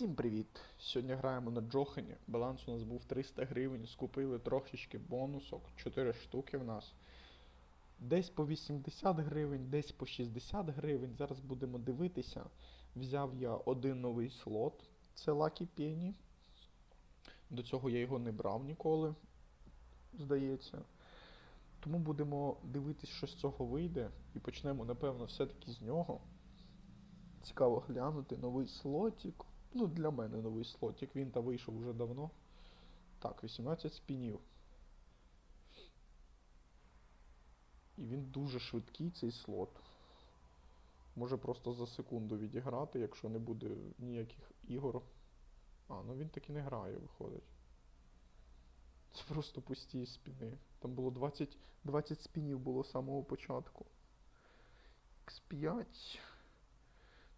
Всім привіт! Сьогодні граємо на Джохані. Баланс у нас був 300 гривень. Скупили трошечки бонусок, 4 штуки в нас. Десь по 80 гривень, десь по 60 гривень. Зараз будемо дивитися. Взяв я один новий слот. Це Lucky Penny. До цього я його не брав ніколи, здається. Тому будемо дивитись, що з цього вийде. І почнемо, напевно, все-таки з нього. Цікаво глянути новий слотик. Ну, для мене новий слотик. Він та вийшов вже давно. Так, 18 спінів. І він дуже швидкий, цей слот. Може просто за секунду відіграти, якщо не буде ніяких ігор. А, ну він таки не грає, виходить. Це просто пусті спіни. Там було 20, 20 спінів було з самого початку. X5.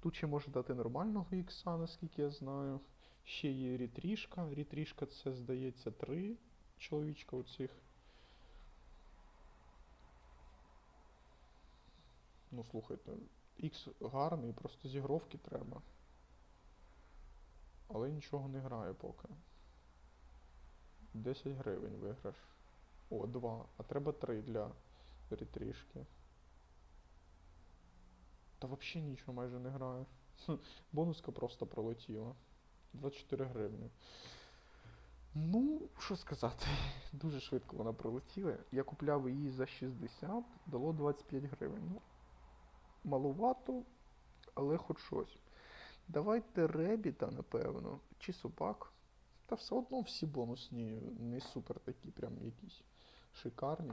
Тут ще може дати нормального ікса, наскільки я знаю. Ще є рітрішка. Рітрішка це, здається, три чоловічка оцих. Ну, слухайте, Ікс гарний, просто зігровки треба. Але нічого не грає поки. 10 гривень виграш. О, 2. А треба 3 для рітрішки. Та взагалі нічого майже не грає. Бонуска просто пролетіла. 24 гривні. Ну, що сказати, дуже швидко вона пролетіла. Я купляв її за 60, дало 25 гривень. Ну, маловато, але хоч щось. Давайте ребіта, напевно, чи собак. Та все одно всі бонусні не супер такі, прям якісь шикарні.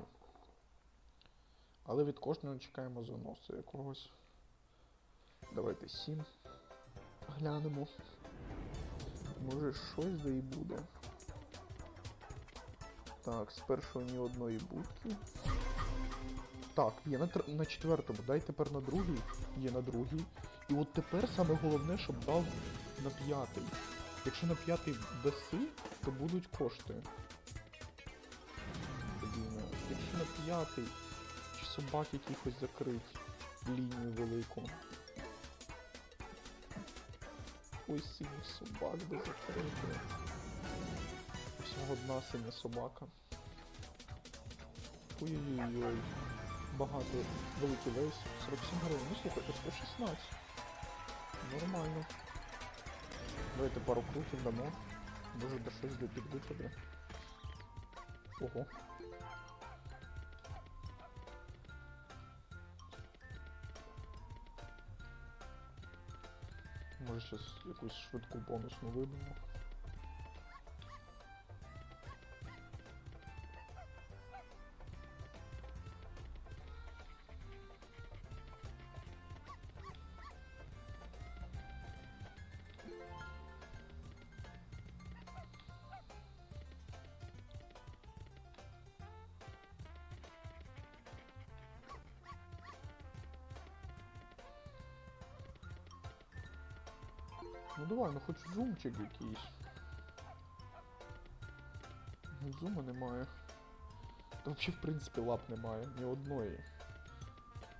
Але від кожного чекаємо заносу якогось. Давайте 7 глянемо. Може щось да і буде. Так, з першого ні одної будки. Так, є на, тр- на четвертому, дай тепер на другий. Є на другий. І от тепер саме головне, щоб дав на п'ятий. Якщо на п'ятий даси, то будуть кошти. Блін, Якщо на п'ятий чи собак якихось закрить лінію велику. Ой, синіх собак де закрити. Всього одна синя собака. Ой-ой-ой. Багато великий вейс. 47 гривень. Ну слухайте, 116. Нормально. Давайте пару крутів дамо. Може до щось підвиходи. Ого. Може щось якусь швидку бонусну вибимо. Зумчик якийсь. Ну, Зума немає. Та взагалі, в принципі, лап немає, ні одної.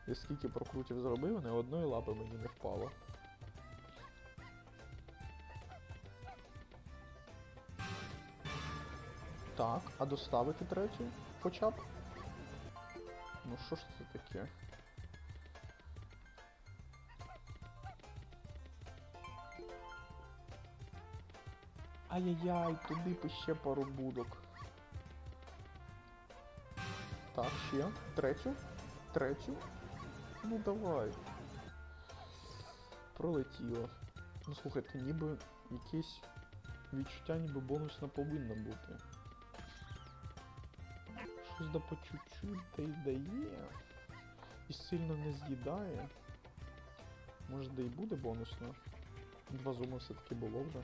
Я скільки прокрутів зробив, ні одної лапи мені не впало. Так, а доставити третю хоча б? Ну що ж це таке? Ай-яй-яй, туди б ще пару будок. Так, ще. Третю. Третю. Ну давай. Пролетіло. Ну слухайте, ніби якесь відчуття, ніби бонусна повинна бути. Щось да по чуть-чуть та й дає. І сильно не з'їдає. Може да й буде бонусно. Два зуми все-таки було вже.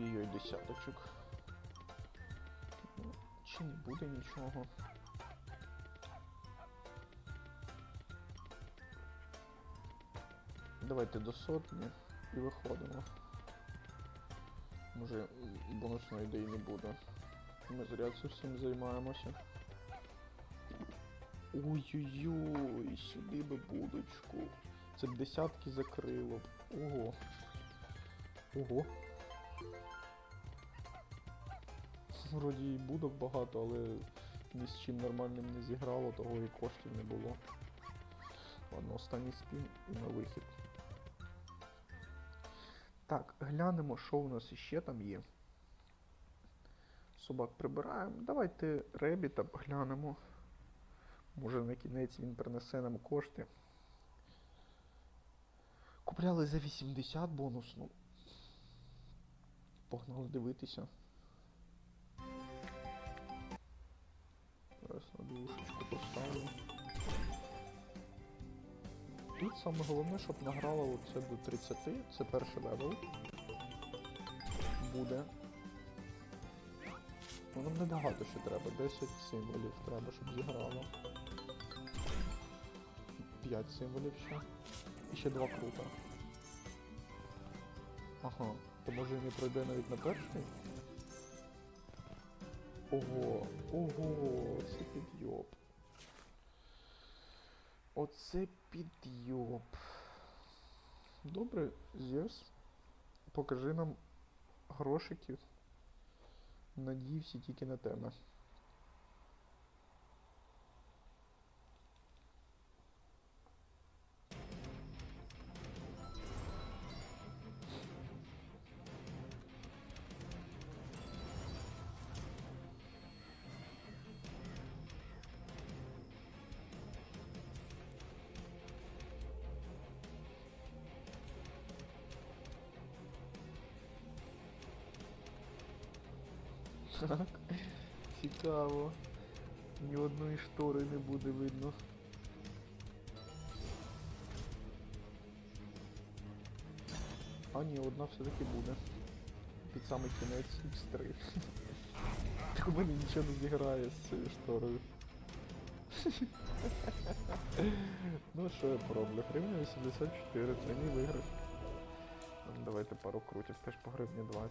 Ой-ой-ой, десяточок. Чи не буде нічого? Давайте до сотні і виходимо. Може бонусної ідеї не буде. Ми зря це всім займаємося. Ой-ой-ой, сюди би будочку. Це десятки закрило. Ого. Ого. Вроді і будок багато, але ні з чим нормальним не зіграло, того і коштів не було. Ладно, останній спін і на вихід. Так, глянемо, що у нас іще там є. Собак прибираємо. Давайте ребіта глянемо. Може на кінець він принесе нам кошти. Купляли за 80 бонусну. Погнали дивитися. Зараз на двушечку поставлю. Тут саме головне, щоб награло оце до 30, це перший левел. Буде. Ну нам небагато ще треба, 10 символів треба, щоб зіграло. 5 символів ще. І ще 2 крута. Ага, то може і не пройде навіть на перший? Ого, ого, це підйоб. Оце підйоб. Добре, Зевс. Покажи нам грошиків. Надії всі тільки на тебе. Цікаво. Ні одної штори не буде видно. А ні, одна все-таки буде. Під самий кінець X3. Так у мене нічого не зіграє з цією шторою. ну що я пороблю? Гривня 84, це виграш. Ну, Давайте пару крутів, теж по гривні 20.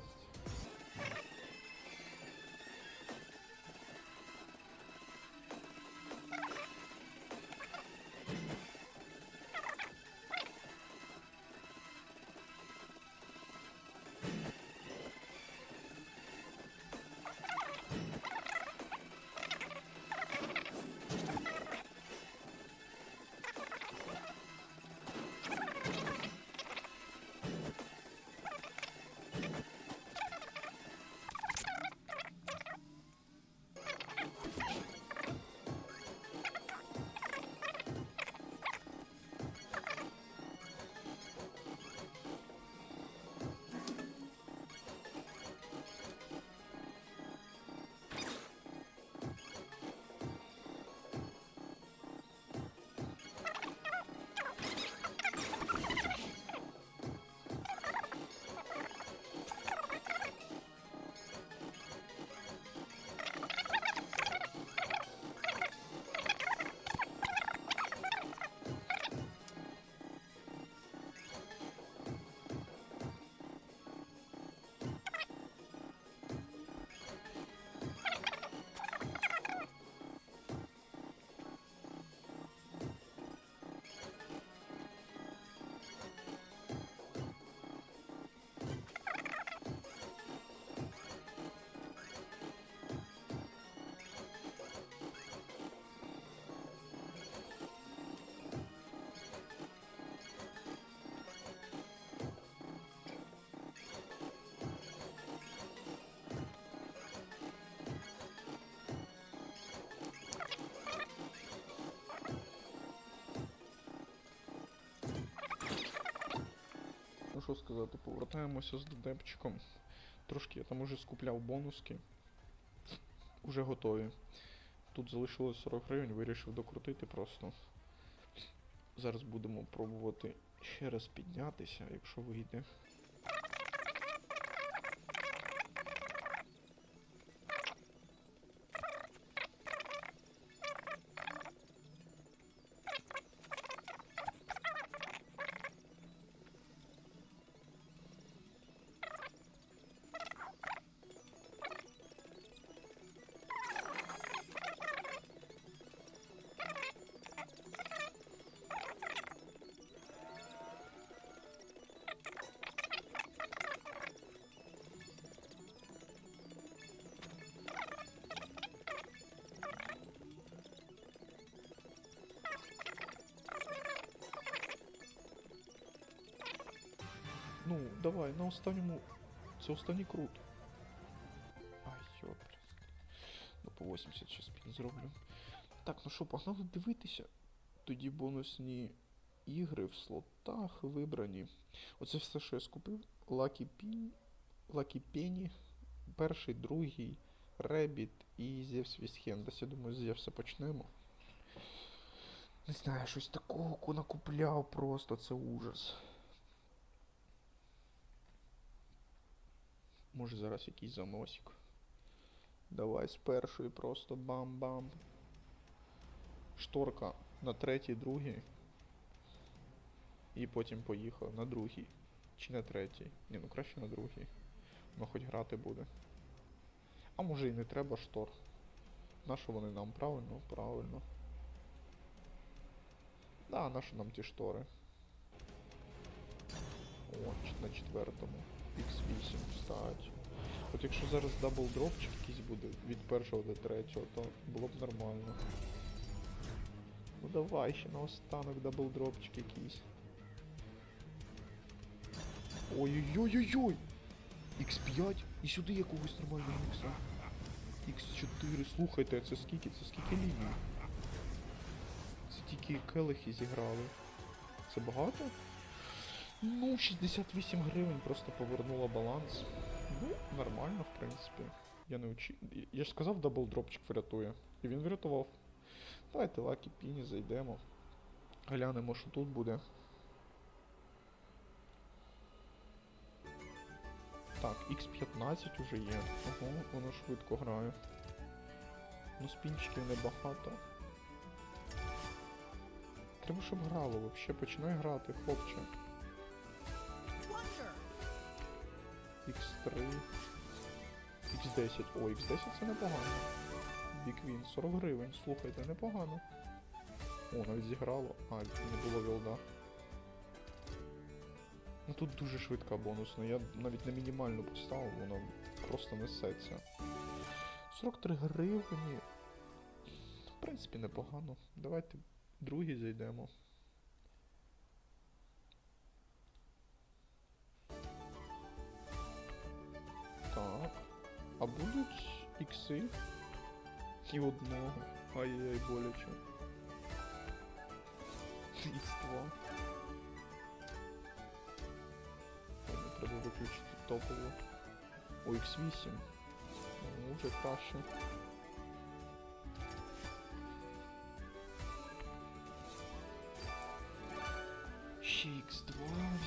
Що сказати, повертаємося з дедепчиком. Трошки я там уже скупляв бонуски. Уже готові. Тут залишилось 40 гривень, вирішив докрутити просто. Зараз будемо пробувати ще раз піднятися, якщо вийде. Давай, на останньому. Це останній крут. Ай, йопрст. Ну по 80 ще зроблю. Так, ну що, погнали дивитися. Тоді бонусні ігри в слотах вибрані. Оце все, що я скупив. Lucky Pin, Lucky Penny, перший, другий, Rabbit і Зевс Вісхендас. Я думаю, з Зевса почнемо. Не знаю, щось такого накупляв просто, це ужас. Може зараз якийсь заносик. Давай з першої просто бам-бам. Шторка на третій, другий. І потім поїхав на другий. Чи на третій. Ні, ну краще на другий. Ну хоч грати буде. А може і не треба штор. Нащо вони нам правильно? Правильно. Да, нащо нам ті штори? О, на четвертому. X8 встать. От якщо зараз дабл дропчик якийсь буде від першого до третього, то було б нормально. Ну давай ще на останок дабл дропчик якийсь. Ой-ой-ой-ой-ой! X5 і сюди якогось нормального ікса. X4, слухайте, це скільки? Це скільки ліній? Це тільки келихи зіграли. Це багато? Ну, 68 гривень просто повернула баланс. Ну, нормально, в принципі. Я не учи... Я ж сказав, даблдропчик врятує. І він врятував. Давайте лакі піні зайдемо. Глянемо, що тут буде. Так, X15 уже є. Ого, воно швидко грає. Ну, спінчиків небагато. Треба, щоб грало вообще. Починай грати, хлопче. X3. X10. О, X10 це непогано. Біквін, 40 гривень, слухайте, непогано. О, навіть зіграло. А, не було вілда. Ну тут дуже швидка бонусна. Я навіть на мінімальну поставив, воно просто несеться. 43 гривні. В принципі, непогано. Давайте другий зайдемо. А будуть ікси? І одного. Ай-яй-яй, боляче. Х2. Ладно, Треба виключити топову. О, X8. Ну, вже краще. Ще X2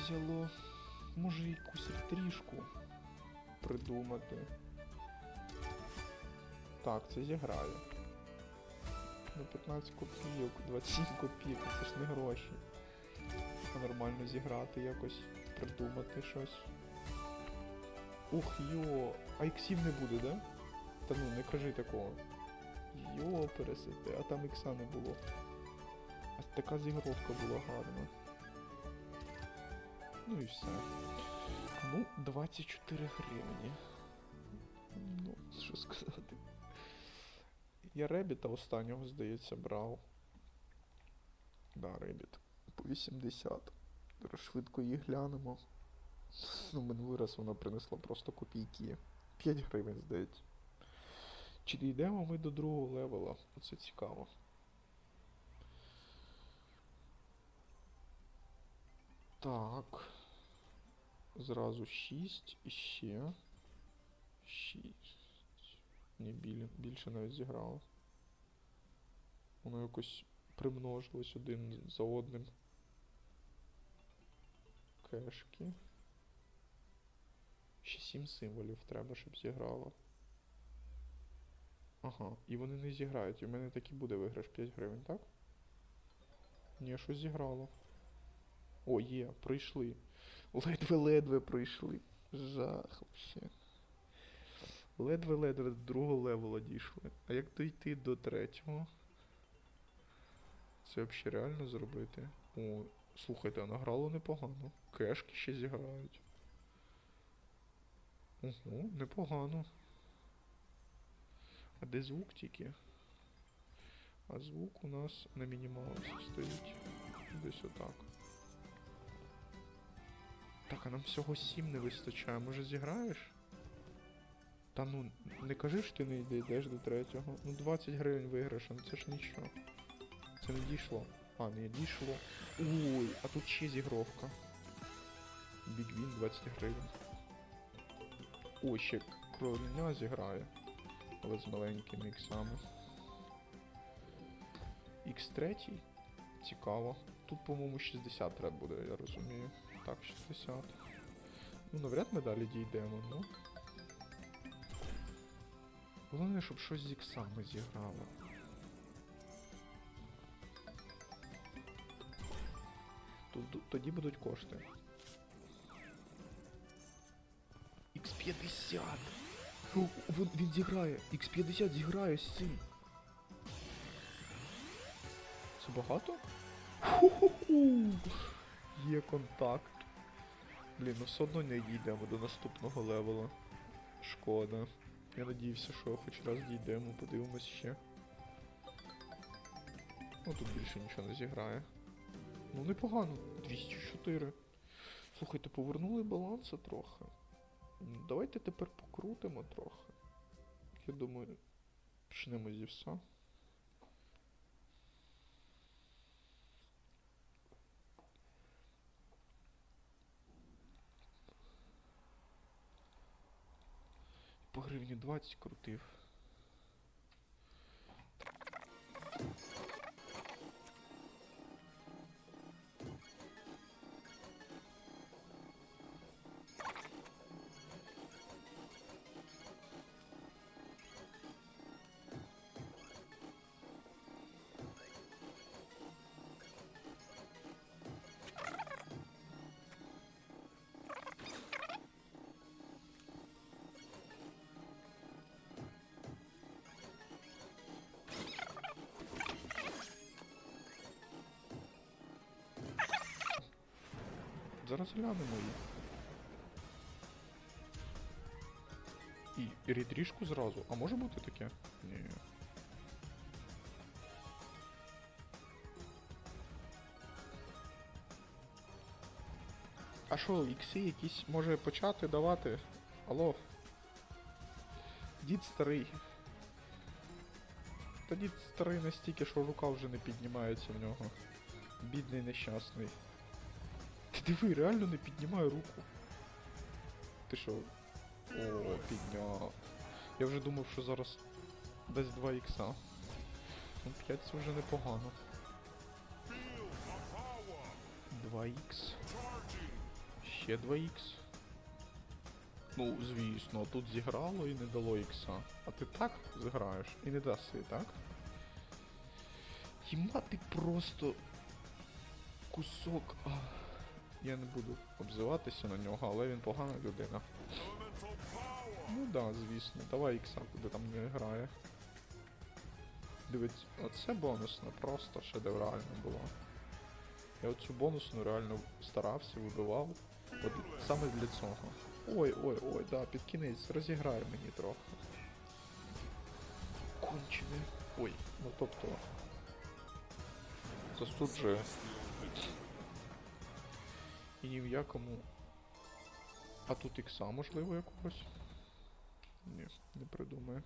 взяло. Може якусь трішку придумати. Так, це зіграю. Ну 15 копійок, 27 копійок, це ж не гроші. Нормально зіграти якось, придумати щось. Ух йо, а іксів не буде, да? Та ну не кажи такого. Йо, пересити, а там ікса не було. А така зігровка була гарна. Ну і все. Ну, 24 гривні. Ну, що сказати. Я Ребіта останнього, здається, брав. Да, Ребіт. По 80. Зараз швидко її глянемо. Ну, минулий раз вона принесла просто копійки. 5 гривень, здається. Чи дійдемо ми до другого левела? Оце цікаво. Так. Зразу 6 і ще. 6. Ні, білі, більше навіть зіграло. Воно якось примножилось один за одним. Кешки. Ще 7 символів треба, щоб зіграло. Ага, і вони не зіграють. І в мене так і буде виграш 5 гривень, так? Ні, щось зіграло. О, є, пройшли. Ледве-ледве пройшли. Жах вообще. Ледве-ледве до другого левела дійшли. А як дійти до третього? Це взагалі реально зробити? О, слухайте, а награло непогано. Кешки ще зіграють. Ого, непогано. А де звук тільки? А звук у нас на мінімалці стоїть. Десь отак. Так, а нам всього 7 не вистачає. Може зіграєш? Та ну, не кажи, що ти не йде- йдеш до третього. Ну 20 гривень виграш, ну це ж нічого. Це не дійшло. А, не дійшло. Ой, а тут ще зігровка. Бігвін 20 гривень. О, ще кроня зіграє. Але з маленькими іксами. X3. Цікаво. Тут, по-моєму, 60 треба буде, я розумію. Так, 60. Ну, навряд ми далі дійдемо, ну. Головне, щоб щось з іксами зіграло. Тоді будуть кошти. X50! Він, зіграє! X50 зіграє з! Це багато? Ху-ху-ху! Є контакт. Блін, ну все одно не дійдемо до наступного левела. Шкода. Я надіявся, що хоч раз дійдемо, подивимось ще. Ну тут більше нічого не зіграє. Ну непогано. 204. Слухайте, повернули баланса трохи. Давайте тепер покрутимо трохи. Я думаю, почнемо зі все. По гривні 20 крутив. Зараз глянемо її. І, ретрішку зразу. А може бути таке? Ні. А що, ікси якісь може почати давати? Алло. Дід старий. Та дід старий настільки, що рука вже не піднімається в нього. Бідний нещасний. Ти диви, реально не піднімає руку. Ти що? О, підняв. Я вже думав, що зараз дасть 2 ікса. Ну 5 це вже непогано. 2 ікс. Ще 2 ікс. Ну, звісно, тут зіграло і не дало ікса. А ти так зіграєш і не даси, так? Єма ти просто кусок. Я не буду обзиватися на нього, але він погана людина. Ну да, звісно. Давай ікса, куди там не грає. Дивіться, оце бонусне просто шедеврально було. Я оцю бонусну реально старався, вибивав. От саме для цього. Ой, ой, ой, да, під кінець розіграй мені трохи. Кончене. Ой, ну тобто. Засуджую. І ні в якому. А тут ікса можливо якогось? Ні, не придумаю.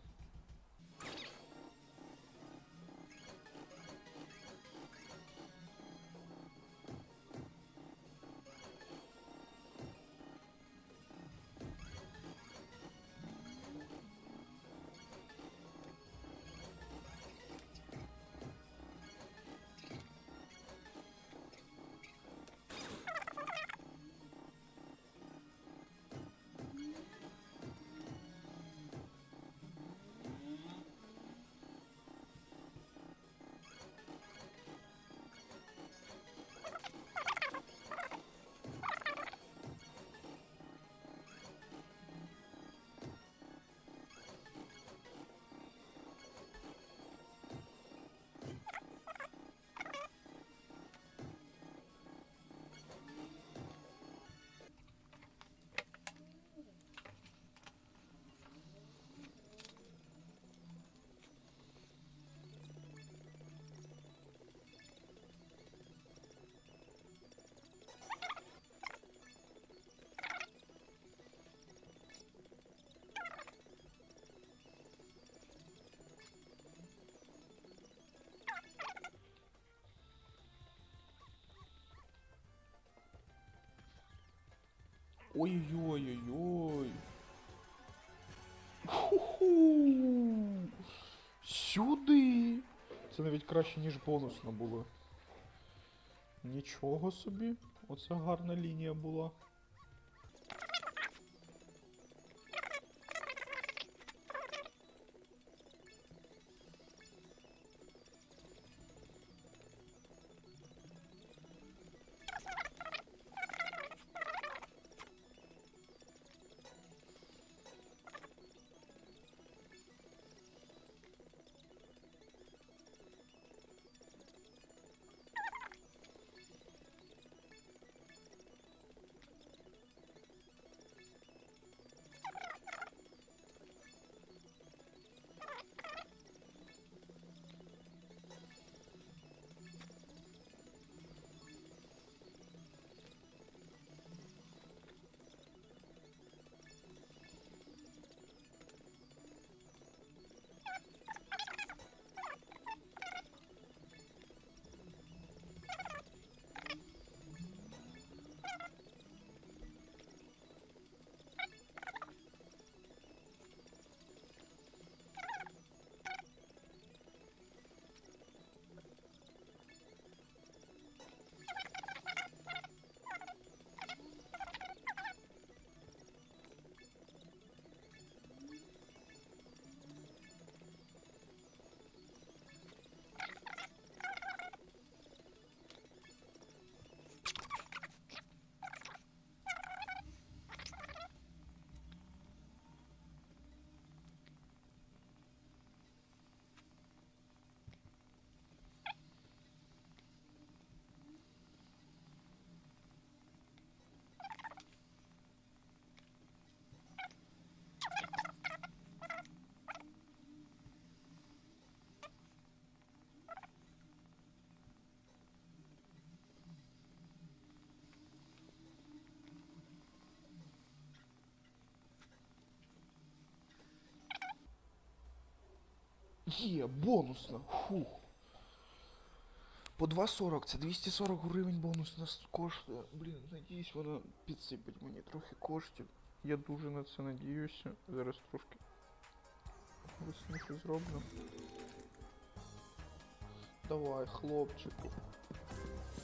Ой-ой-ой-ой. Сюди. Це навіть краще, ніж бонусно було. Нічого собі. Оце гарна лінія була. Є, бонусна. Фух. По 2,40, це 240 гривень бонус нас коштує. Блін, надіюсь, вона підсипить мені трохи коштів. Я дуже на це надіюся. Зараз трошки весніше зроблю. Давай, хлопчику.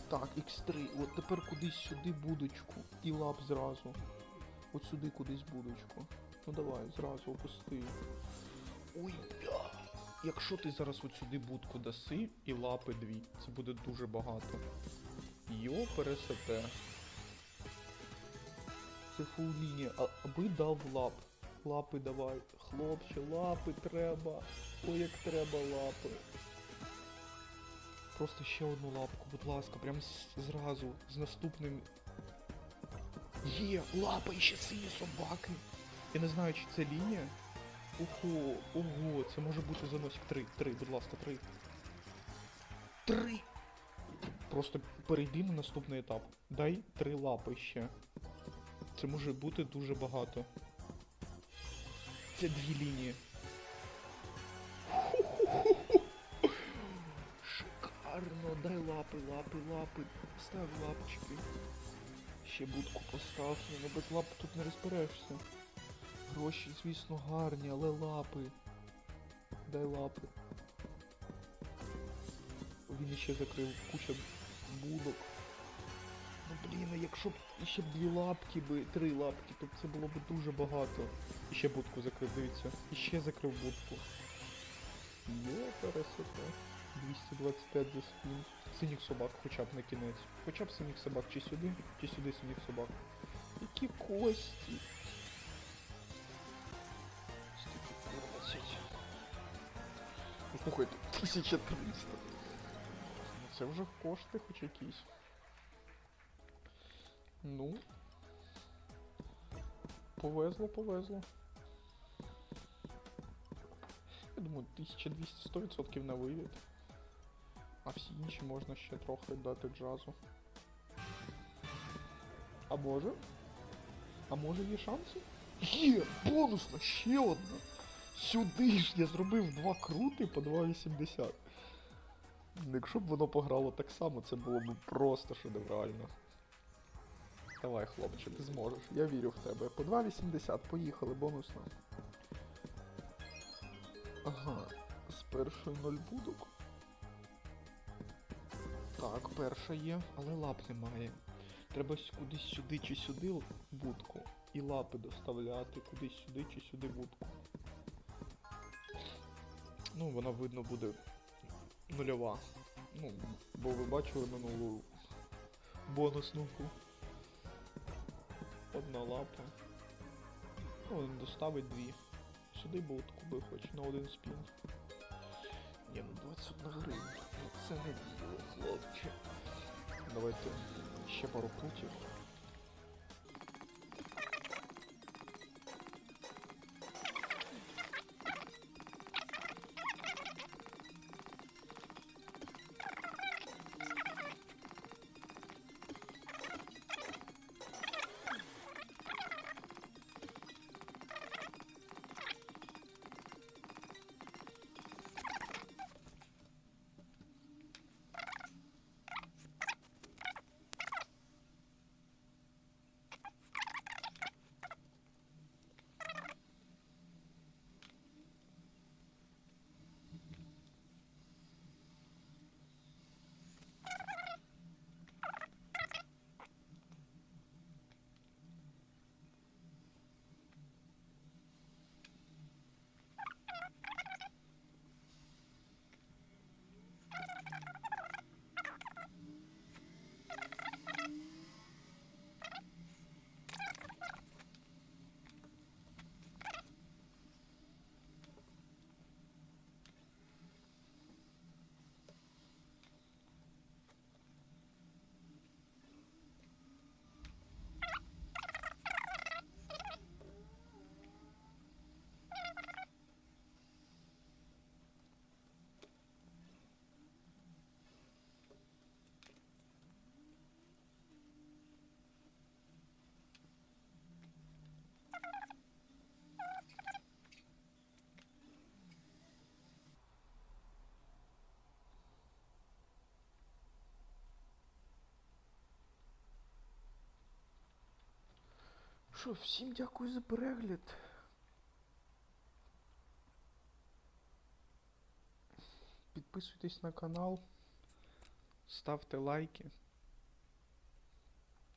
Так, X3. От тепер кудись сюди будочку. І лап зразу. От сюди кудись будочку. Ну давай, зразу опусти. Ой, бля. Якщо ти зараз от сюди будку даси і лапи дві, це буде дуже багато. Йо пересете. Це фул лінія. А, аби дав лап. Лапи давай. Хлопче, лапи треба. Ой, як треба лапи. Просто ще одну лапку, будь ласка, прям зразу, з наступним. Є, лапа і ще сині собаки. Я не знаю, чи це лінія. Ого, ого, це може бути заносик. Три, три, будь ласка, три. Три! Просто перейди на наступний етап. Дай три лапи ще. Це може бути дуже багато. Це дві лінії. Шикарно, дай лапи, лапи, лапи. Став лапочки. Ще будку постав, ну без лап тут не розберешся. Гроші, звісно, гарні, але лапи. Дай лапи. Він іще закрив куча будок. Ну блін, якщо б іще б дві лапки би, три лапки, то це було б дуже багато. І ще будку закрив, дивіться. І ще закрив будку. Є пересота. 225 за спін. Синіх собак хоча б на кінець. Хоча б синіх собак чи сюди, чи сюди синіх собак. Які кості. Ну, Слухайте, 1300. Це вже кошти хоч якісь. Ну. Повезло, повезло. Я думаю, 1200 100% на вивід. А всі інші можна ще трохи дати джазу. А може? А може є шанси? Є! Бонусно! Ще одна! Сюди ж я зробив два крути по 2,80. Якщо б воно пограло так само, це було б просто шедеврально. Давай, хлопче, ти зможеш. Я вірю в тебе. По 2,80, поїхали, бонусно. Ага, з першої нуль будок. Так, перша є, але лап немає. Треба кудись сюди чи сюди будку. І лапи доставляти кудись сюди чи сюди будку. Ну, вона видно буде нульова. Ну, бо ви бачили минулу бонусну. Одна лапа. Ну, він доставить дві. Сюди будку би хоч на один спін. Ні, ну 21 гривня. Це не діло, хлопче. Давайте ще пару путів. Що, всім дякую за перегляд. Підписуйтесь на канал, ставте лайки.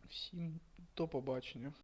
Всім до побачення.